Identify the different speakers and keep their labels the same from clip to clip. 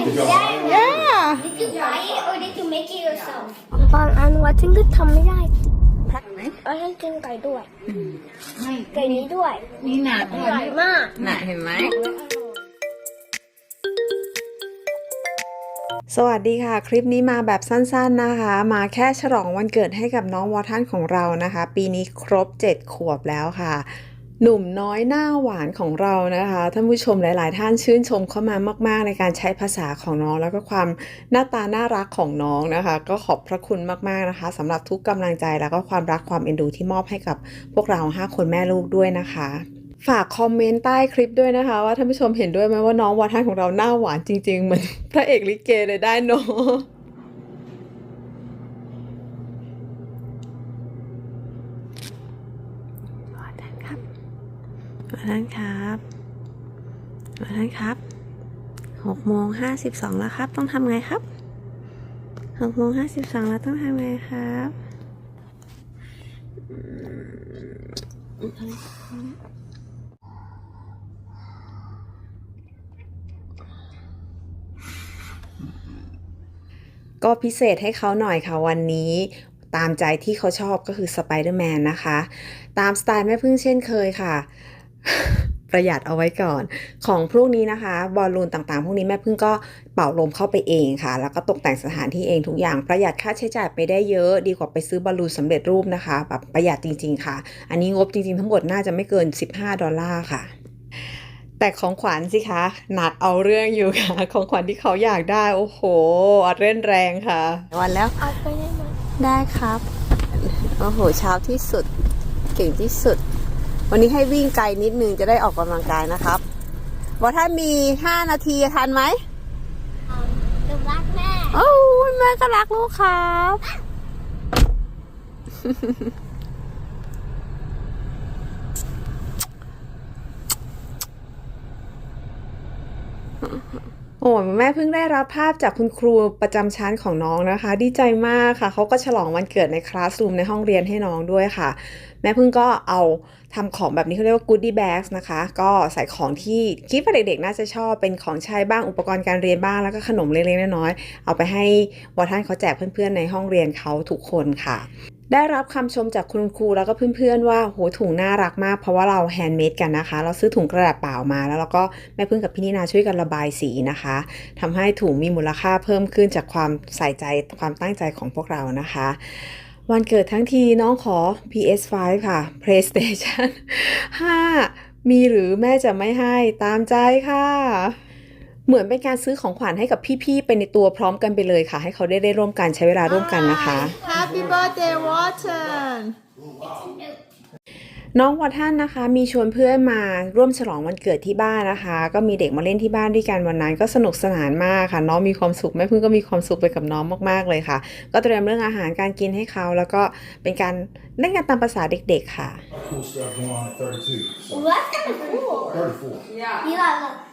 Speaker 1: Yeah.
Speaker 2: Did you buy it or did you make it yourself?
Speaker 3: บางอันวัดฉันก็ทำไม่ได้เอาฉันกินไก่ด้วย
Speaker 1: ไม่
Speaker 3: ไก่นี้ด้วย
Speaker 1: นี่หนัก
Speaker 3: อร่อยมาก
Speaker 1: หนักเห็นไหม
Speaker 4: สวัสดีค่ะ คลิปนี้มาแบบสั้นๆนะคะ มาแค่ฉลองวันเกิดให้กับน้องวอทันของเรานะคะ ปีนี้ครบ 7 ขวบแล้วค่ะ หนุ่มน้อยหน้าหวานของเรานะคะท่านผู้ชมหลาย ๆ ท่านชื่นชมเข้ามามาก ๆ ในการใช้ภาษาของน้อง แล้วก็ความหน้าตาน่ารักของน้องนะคะ ก็ขอบพระคุณมาก ๆ นะคะสำหรับทุกกำลังใจแล้วก็ความรักความเอ็นดูที่มอบให้กับพวกเรา 5 คนแม่ลูกด้วยนะคะฝากคอมเมนต์ใต้คลิปด้วยนะคะ ว่าท่านผู้ชมเห็นด้วยไหมว่าน้องวอทันของเราหน้าหวานจริง ๆ เหมือนพระเอกลิเกเลยได้เนาะ วอทันครับ วอทันครับวอทันครับหกโมงห้าสิบสองแล้วครับ ต้องทำไงครับหกโมงห้าสิบสองแล้วต้องทำไงครับก็พิเศษให้เขาหน่อยค่ะวันนี้ตามใจที่เขาชอบก็คือสไปเดอร์แมนนะคะ ตามสไตล์แม่พึ่งเช่นเคยค่ะ ประหยัดเอาไว้ก่อน ของพวกนี้นะคะ บอลลูนต่างๆ พวกนี้แม่พึ่งก็เป่าลมเข้าไปเองค่ะ แล้วก็ตกแต่งสถานที่เองทุกอย่างประหยัดค่าใช้จ่ายไปได้เยอะ ดีกว่าไปซื้อบอลลูนสำเร็จรูปนะคะแบบประหยัดจริง ๆ ค่ะ อันนี้งบจริง ๆ ทั้งหมดน่าจะไม่เกิน 15 ดอลลาร์ค่ะแต่ของขวัญสิคะหนักเอาเรื่องอยู่ค่ะ ของขวัญที่เขาอยากได้ โอ้โหอัดเร่นแรงค่ะ วันแล้ว
Speaker 3: เอาไปได้ไหม
Speaker 4: ได้ครับ โอ้โหเช้าที่สุด เก่งที่สุด วันนี้ให้วิ่งไกลนิดนึงจะได้ออกกำลังกายนะครับว่าถ้ามี5นาทีทันไหม
Speaker 3: หนูรักแม่
Speaker 4: โอ้ยแม่ก็รักลูกครับ โอ้แม่เพิ่งได้รับภาพจากคุณครูประจำชั้นของน้องนะคะ ดีใจมากค่ะเขาก็ฉลองวันเกิดในคลาสรูมในห้องเรียนให้น้องด้วยค่ะ แม่เพิ่งก็เอาทำของแบบนี้เขาเรียกว่า goodie bags นะคะ ก็ใส่ของที่คิดว่าเด็กๆน่าจะชอบเป็นของใช้บ้างอุปกรณ์การเรียนบ้างแล้วก็ขนมเล็กๆน้อยๆเอาไปให้วอท่านเขาแจกเพื่อนๆในห้องเรียนเขาทุกคนค่ะ ได้รับคำชมจากคุณครูแล้วก็เพื่อนๆว่าโหถุงน่ารักมากเพราะว่าเราแฮนด์เมดกันนะคะ เราซื้อถุงกระดาษเปล่ามา แล้วเราก็แม่พึ่งกับพี่นินาช่วยกันระบายสีนะคะทำให้ถุงมีมูลค่าเพิ่มขึ้นจากความใส่ใจความตั้งใจของพวกเรานะคะ วันเกิดทั้งทีน้องขอ PS5 ค่ะ PlayStation 5 มีหรือแม่จะไม่ให้ตามใจค่ะ เหมือนเป็นการซื้อของขวัญให้กับพี่ๆไปในตัวพร้อมกันไปเลยค่ะ ให้เขาได้ได้ร่วมกันใช้เวลาร่วมกันนะคะ
Speaker 1: Happy birthday Watson
Speaker 4: น้องวัฒนนะคะ มีชวนเพื่อนมาร่วมฉลองวันเกิดที่บ้านนะคะ ก็มีเด็กมาเล่นที่บ้านด้วยกันวันนั้น ก็สนุกสนานมากค่ะ น้องมีความสุขแม่พึ่งก็มีความสุขไปกับน้องมากๆเลยค่ะ ก็เตรียมเรื่องอาหารการกินให้เขา แล้วก็เป็นการเล่นกันตามภาษาเด็กๆค่ะ
Speaker 5: cool stuff going on at 32. So
Speaker 2: Well, that's kind of cool.
Speaker 5: 34.
Speaker 2: You got look.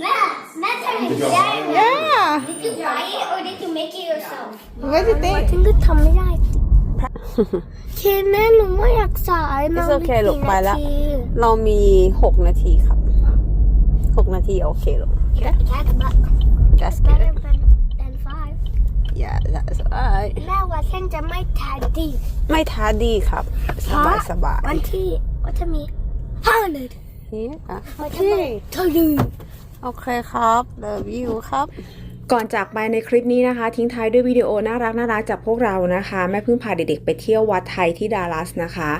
Speaker 2: Matt, Matt trying to
Speaker 5: Did you buy
Speaker 2: get
Speaker 5: it?
Speaker 2: it.
Speaker 1: Yeah
Speaker 2: Did you buy it or did you make it yourself?
Speaker 1: What do you
Speaker 3: วัด
Speaker 1: think
Speaker 3: ฉันก็ทำไม่ได้ เคแม่หนูไม่อยากสายมา
Speaker 4: It's okay ลูกไปละ
Speaker 3: นาที
Speaker 4: เรามี 6 นาทีครับ 6 นาที โอเคลูก
Speaker 3: That's but ฉันจะไม่ทานดี
Speaker 4: ไม่ท้าดีครับ สบายสบาย
Speaker 3: วันที่ว่าจะมีห้าเลย
Speaker 4: นี่อะ
Speaker 3: ว่าจะไม่เท่าดี
Speaker 4: โอเคครับ love you ครับก่อนจากไปในคลิปนี้นะคะ ทิ้งท้ายด้วยวิดีโอน่ารักน่ารักจากพวกเรานะคะแม่เพิ่งพาเด็กๆไปเที่ยววัดไทยที่ดัลลัสนะคะ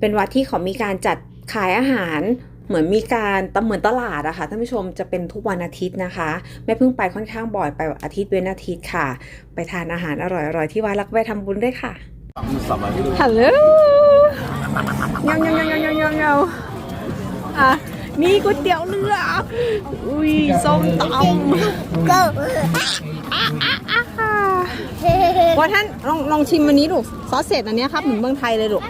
Speaker 4: เป็นวัดที่เขามีการจัดขายอาหาร เหมือนมีการตเหมือนตลาดอะค่ะท่านผู้ชมจะเป็นทุกวันอาทิตย์นะคะแม่เพิ่งไปค่อนข้างบ่อยไปอาทิตย์เว้นอาทิตย์ค่ะ ไปทานอาหารอร่อยๆที่วัดแล้วก็ไปทำบุญด้วยค่ะฮัลโหลยำยำยำยำยำยำยำอะนี่ก๋วยเตี๋ยวเรืออุ้ยส้มตำ
Speaker 3: ก็
Speaker 4: ว่าท่านลองลองชิมอันนี้ลูกซอสเสร็จอันเนี้ยครับเหมือนเมืองไทยเลยลูก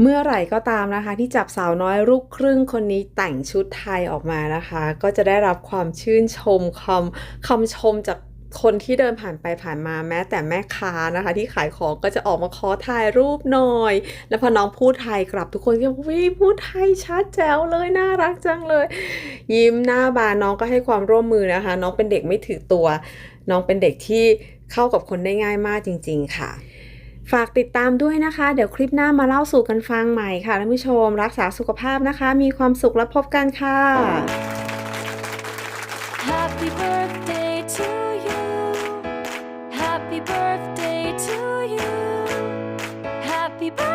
Speaker 4: เมื่อไหร่ก็ตามนะคะ ที่จับสาวน้อยลูกครึ่งคนนี้แต่งชุดไทยออกมานะคะ ก็จะได้รับความชื่นชมคำคำชมจากคนที่เดินผ่านไปผ่านมาแม้แต่แม่ค้านะคะ ที่ขายของก็จะออกมาขอถ่ายรูปหน่อย แล้วพอน้องพูดไทยกลับทุกคนก็วิพูดไทยชัดแจ๋วเลยน่ารักจังเลย ยิ้มหน้าบานน้องก็ให้ความร่วมมือนะคะ น้องเป็นเด็กไม่ถือตัว น้องเป็นเด็กที่เข้ากับคนได้ง่ายมากจริง ๆ ค่ะ ฝากติดตามด้วยนะคะ เดี๋ยวคลิปหน้ามาเล่าสู่กันฟังใหม่ค่ะท่านผู้ชม รักษาสุขภาพนะคะ มีความสุขและพบกันค่ะ
Speaker 6: Happy birthday to you. Happy birthday to you. Happy birthday,